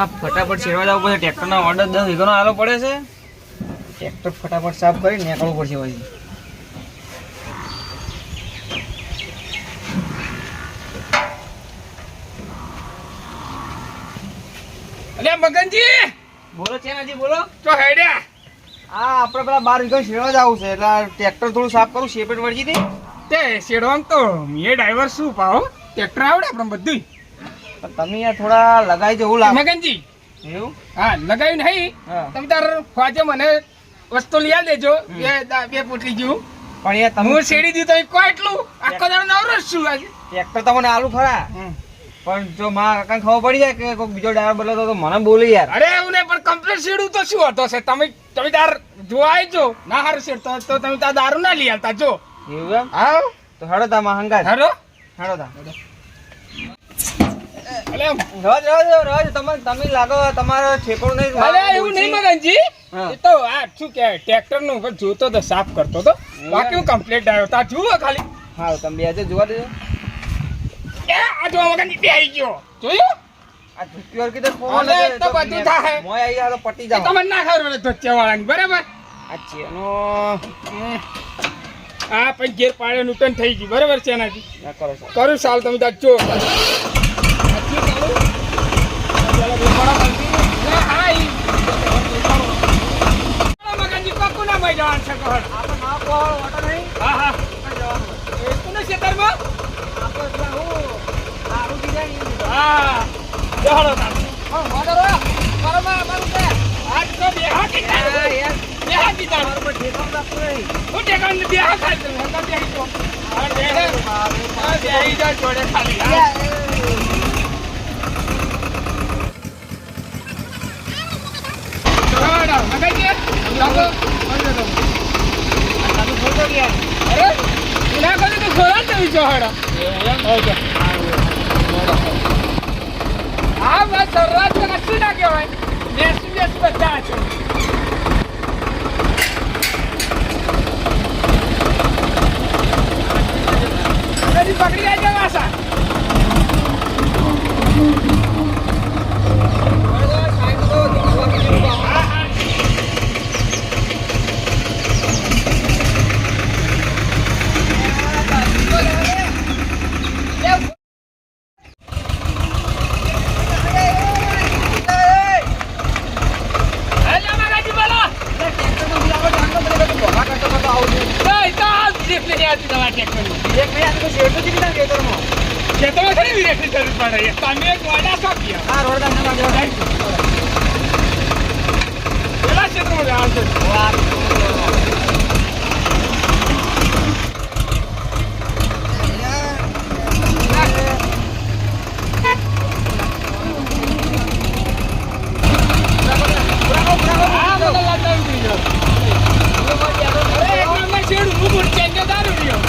આ ફટાફટ શેરવા જવું પડશે. ટ્રેક્ટરના ઓર્ડર દસ વીઘાનો આલો પડે છે. ટ્રેક્ટર ફટાફટ સાફ કરી નીકળવું પડશે પછી. અલે મગનજી! બોલો ચેનાજી બોલો. તો હેડ્યા. આ આપણે પેલા બાર વીઘા શેરવા જવું છે એટલે ટ્રેક્ટર થોડું સાફ કરું શેપેટ વળજી હતી તે શેડવામ તો મીએ ડ્રાઈવર શું પાહો ટ્રેક્ટર આવડે આપણે બધું પણ તમે યાર થોડા લગાઈ જવું લાગે. મગનજી. એવું? હા લગાવ્યું નહીં. તમે તાર ખ્વાજે મને વસ્તુ લઈ દેજો. બે બે પોટલી જેવું. પણ યાર તમે હું શેડી તમે કોઈ એટલું? આખો દાડો નવરો જ છું આજે. ટ્રેક્ટર તમને આલુ ખરા. પણ જો માં કાકાને ખબર પડી જાય કે કોઈ બીજો ડાયર બોલો તો મને બોલી યાર. અરે એવું નહીં પણ કમ્પ્લીટ શેડું તો શું હતો છે તમે તમે તાર જોવા આવજો ના હારું શેડ તો તો તમે તાર દારૂ ના લઈ આવતા જો. એવું એમ? હા. તો હડો તા માં હંગાર હડો. હડો તા રોજ રોજ રોજ તમે તમે લાગો તમારો ઠેકોણ નહીં અરે એવું નહીં મગનજી એ તો આ શું કે ટ્રેક્ટરનું પણ જોતો તો સાફ કરતો તો. બાકી હું કમ્પ્લીટ આવ્યો. તા જુઓ ખાલી. હા તમે બે હજાર જોવા દેજો. એ આ જો મગનજી બે આવી ગયો. જોયું? આ ઝુક્કી કીધું ફોન તો બધું થાય. મોય આવી ગયા તો પટી જાવ તમને ના ખબર પડે ધોતિયા વાળાની બરાબર? આ ચેનો. આ પછી ઘેર પાડે નૂતન થઈ ગયું. બરાબર છે એનાથી? કરો સાલ તમે જો આ શું ચાલુ? ચાલો, બેસાડો જલ્દી. લે, હા, ઈ. ચાલો, મગનજી, પાક્કું ના મળી જવાનું છે કહણ. આપણે માં કોણ ઓટો નહીં હા હા જવાનું એ કોને ખેતરમાં આપણે પેલા હું દારૂ પી જાય ને એ હા જહડો તાર. હા ઓટો રો બરોબર છે આજ તો બેહા કીધા. આ યાર બેહા કીધા. બરોબર ઠેકાણું રાખતું નહીં હું ટેકાને બેહા ખાલી. જહડો. મગનજી, લાગો. બંધ કરો. તમે ખોટો યાર અરે એના કરતા તો ખોરાક નહીં જહડો. ઓકે. હા બસ વાત તો કશું ના કહેવાય બેસી બેસી બધા છે કદી પકડી જાય વાસા હા હા હાલો મગાજી બોલો નહીં તો આ આવતી તમારા ટ્રેક્ટરની ખેતરમાં. ખરી વિરેકની જરૂર પડે? તમે ગોડા સોંપ્યા પેલા ક્ષેત્રમાં છે હા મને લાગતા એવું થઈ ગયું અરે એક નંબર શેડ ઊભું ઊભું ચેન્જ દારૂ રહ્યો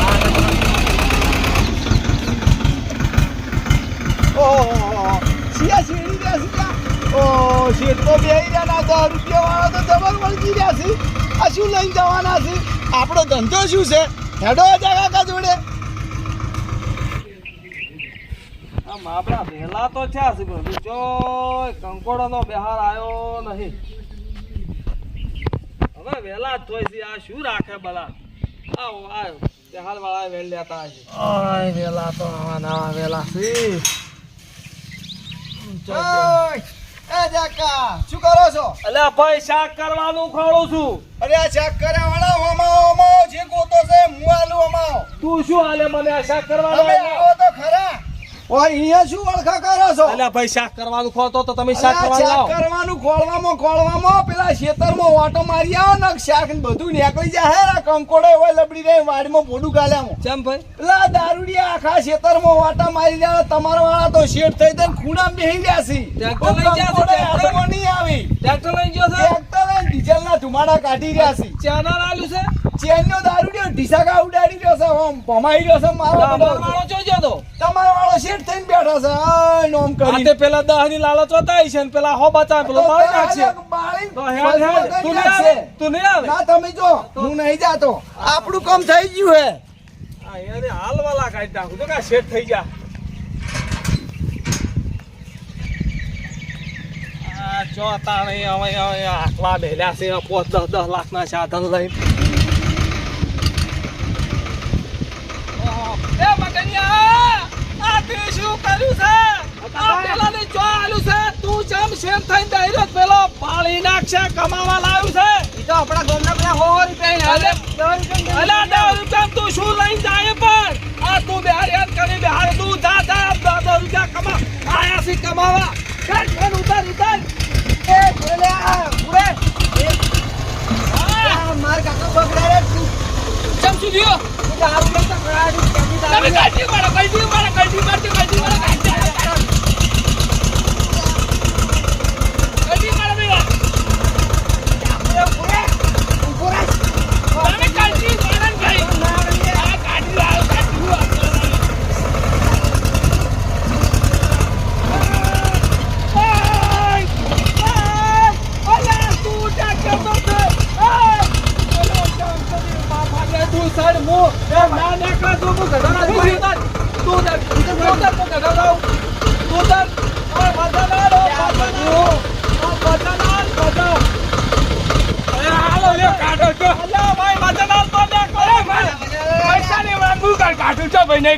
આપણો ધંધો શું છે? હેડો કાકા જોડે. આપણા વહેલા તો છે છે બધું. કંકોડોનો બહાર આવ્યો નહીં. હવે વહેલા જ થોય છે. આ શું રાખે બલા? આવો આવ્યો બહાર વાળા વેલ લેતા વેલા તો આવા નવા વેલા છે. જાકા શું કરો છો? અલ્યા ભાઈ શાક કરવાનું ખોળું છું. અરે આ શાક કર્યા વાળા અમાવો અમાવો જે ગોતો છે હું આલુ અમાવો તું શું આલે મને આ શાક કરવાનું? આવો તો ખરા. અહીંયા શું ઓળખા કરો છો? ભાઈ શાક કરવાનું ખોતો તો તમે શાક કરવાનું શાક કરવાનું ખોળવામાં ખોળવામાં પેલા ખેતરમાં વાટો મારી આવો ને શાક ને બધું નીકળી જાય. હે કંકોડે હોય લબડી રહે વાડીમાં પોડું ગાલ્યામાં. ચમ ભાઈ? પેલા દારૂડિયા આખા ખેતરમાં વાટા મારી રહ્યા તમારા વાળા તો શેઠ થઈ થઈને ખૂણા બેહી ગયા છે. ટ્રેક્ટર લઈ જા ટ્રેક્ટર. નહીં આવી. ટ્રેક્ટર લઈ ગયો છે? ટ્રેક્ટર લઈને ડીઝલના ધુમાડા કાઢી રહ્યા છે. ચેનલ આલુ છે? ચેનનો દારૂડિયો ઢીસાકા ઉડાડી રહ્યો છે આમ ભમાઈ રહ્યો છે મારો અમાર જો જો તો તમારો વાળો શેઠ થઈને બેઠો છે આ નોમ કરી. તે પેલા દહની લાલચ વતાઈ છે ને પેલા હો બચા પેલો મારી નાખશે. તો હેડ હેડ તું નહીં આવે તું નહીં આવે. ના તમે જો હું નહીં જાતો. આપણું કામ થઈ ગયું હે. આ એને હાલવાલા કાઢી નાખું તો કા શેઠ થઈ જા જો તાણે હવે હવે આટલા બેલ્યા છે પોત દસ દસ લાખના સાધન લઈને. એ મગનિયા આ તે શું કર્યું છે? આ પેલાને જો આલ્યું છે તું ચમ શેમ થઈને દાયરો પેલો પાળી નાખશે કમાવા લાવ્યું છે. ઈ તો આપણા ગામના પેલા હો રૂપિયા અલે અલા દસ રૂપિયા. તું શું લઈને જાય પણ આ તું બિહાર યાદ કરી બિહાર તું જા જા દસ રૂપિયા કમા. આયા છે કમાવા. કર કર ઉતાર ઉતાર. એ આ માર કાઢી મારો કાઢી મારજો કાઢી મારો બેવા પૂરે પૂરે તમે કાઢી મારો ભાઈ આ કાઢી લાવ કાઢી લાવ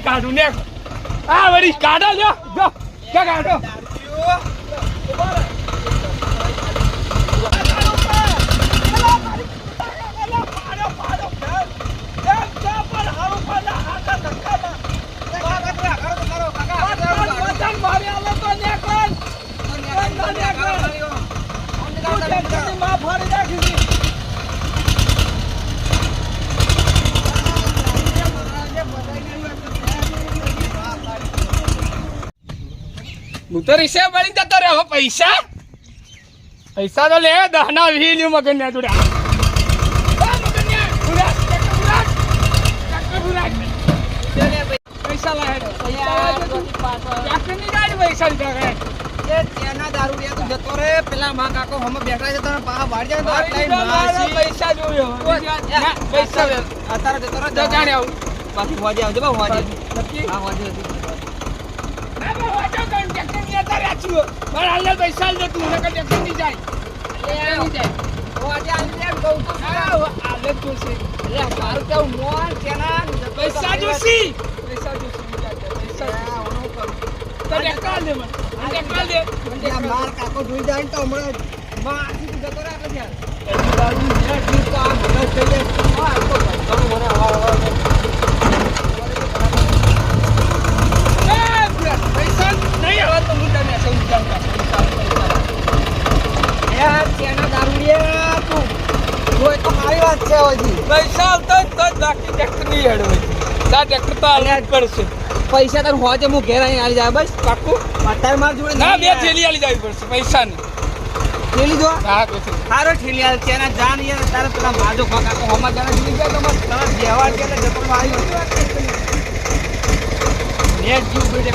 કાઢું ને આ વળી કાઢો જો ક્યાં કાઢો? હું તો રિસે વળી જતો રહ્યો પૈસા? પૈસા તો લે દહના વી લ્યું મગન ને જોડે પૈસા પૈસા લીધા ત્યાંના દારૂ લે તું જતો રે. પેલા માં કાકો હમ બેઠા છે તને પાહા જાય તો આટલા પૈસા જોયો પૈસા અત્યારે જતો રે જાણે આવું. બાકી હોજે આવજો બા હોજે. નક્કી? હા હોજે હોજે. ના બા વાજો કણ ટેક્ટરની આછું મારે હાલ પૈસા લે તું નકર ટેક્ટરની જાય. એ નહીં જાય. હોજે આવી જાય એમ કહું છું. હા હાલે તું એટલે મારું કેવું મોન તેના પૈસા જોશી. પૈસા જોશી પૈસા હું કરું. તો ટેક્ટર દે. મને ટેક્ટર દે. એટલે માર કાકો જોઈ જાય તો હમણાં માસી તું જતો રે ત્યાં. દારૂ ને ઠીક તો આ બધા થઈ જાય. હા, આ તો બધાનું મને હવાર હવાર એ બુરા, પૈસા નહીં હવે તો હું તને સમજાવતા પૈસા છે તાર હોય હું ઘેર અહીં આવી જાય બસ પાક્કું અત્યારે માર જોડે ના બે થેલી. આલી જવી પડશે પૈસા ની થેલી જો સારો ઠેલી હાલ તેના જાન યાર તારે પેલા માજો કાકો હોમા જાણે જોઈ જાય તો મસ્ત તરત જેવા કે એટલે જતો આવી નેટ જીવ બેઠે